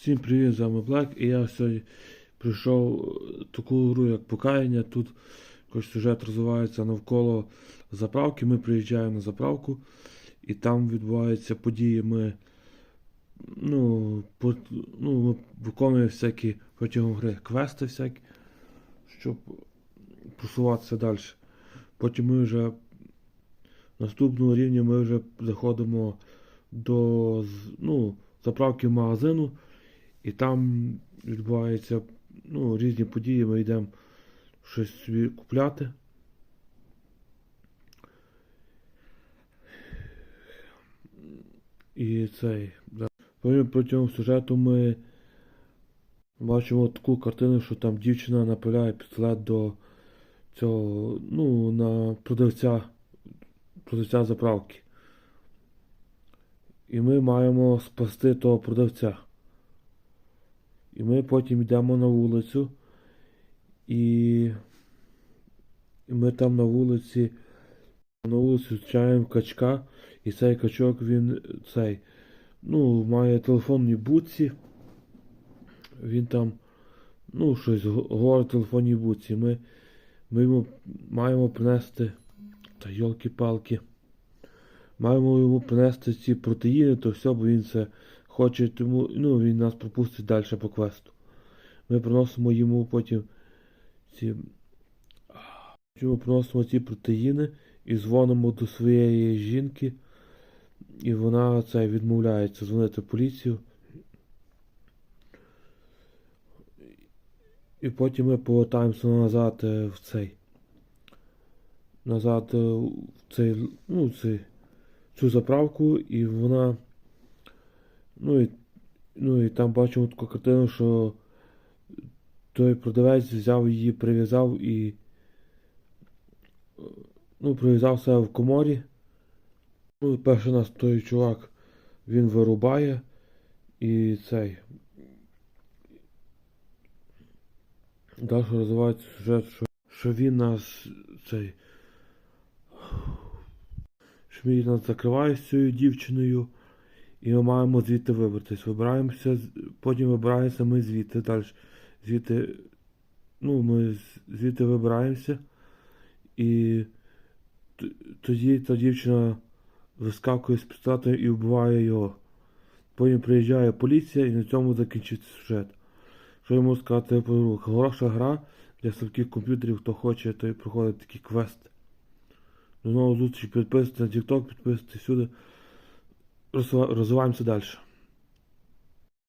Всім привіт, з вами Блек, і я сьогодні прийшов е, таку гру, як покаяння. Тут сюжет розвивається навколо заправки. Ми приїжджаємо на заправку, і там відбуваються події. Ми, ну, по, ну, ми виконуємо всякі протягом гри квести, всякі, щоб просуватися далі. Потім ми вже наступного рівня ми вже заходимо до ну, заправки магазину, і там відбуваються ну, різні події. Ми йдемо щось собі купляти. І цей. да. Протягом сюжету ми бачимо таку картину, що там дівчина направляє пістолет до цього, ну, на продавця, продавця заправки. І ми маємо спасти того продавця. І ми потім йдемо на вулицю. І, ми там на вулиці на вулиці зустрічаємо качка. І цей качок він цей, ну, має телефонні будці. Він там, ну, щось го- говорить в телефонній будці. Ми, ми йому маємо принести. Та йолки-палки. Маємо йому принести ці протеїни, то все, бо він це хоче, тому ну, він нас пропустить далі по квесту. Ми приносимо йому потім ці. Ми приносимо ці протеїни і дзвонимо до своєї жінки, і вона це відмовляється дзвонити в поліцію. І потім ми повертаємося назад е, в цей. Назад е, в цей, ну, цей, цю заправку, і вона. Ну і, ну і там бачимо таку картину, що той продавець взяв її, прив'язав і. Ну, прив'язав себе в коморі. Ну, перший нас той чувак, він вирубає і цей. Далі розвивається сюжет, що, що він нас цей. що він нас закриває з цією дівчиною, і ми маємо звідти вибратись. Вибираємося, потім вибираємося ми звідти далі. Звідти, ну, ми звідти вибираємося, і тоді та дівчина вискакує з пістолетом і вбиває його. Потім приїжджає поліція і на цьому закінчиться сюжет. Що я можу сказати? Хороша гра для слабких комп'ютерів, хто хоче, той проходить такі квести. До нових зустрічей, підписуйтесь на TikTok, підписуйтесь сюди. Розвиваємося далі.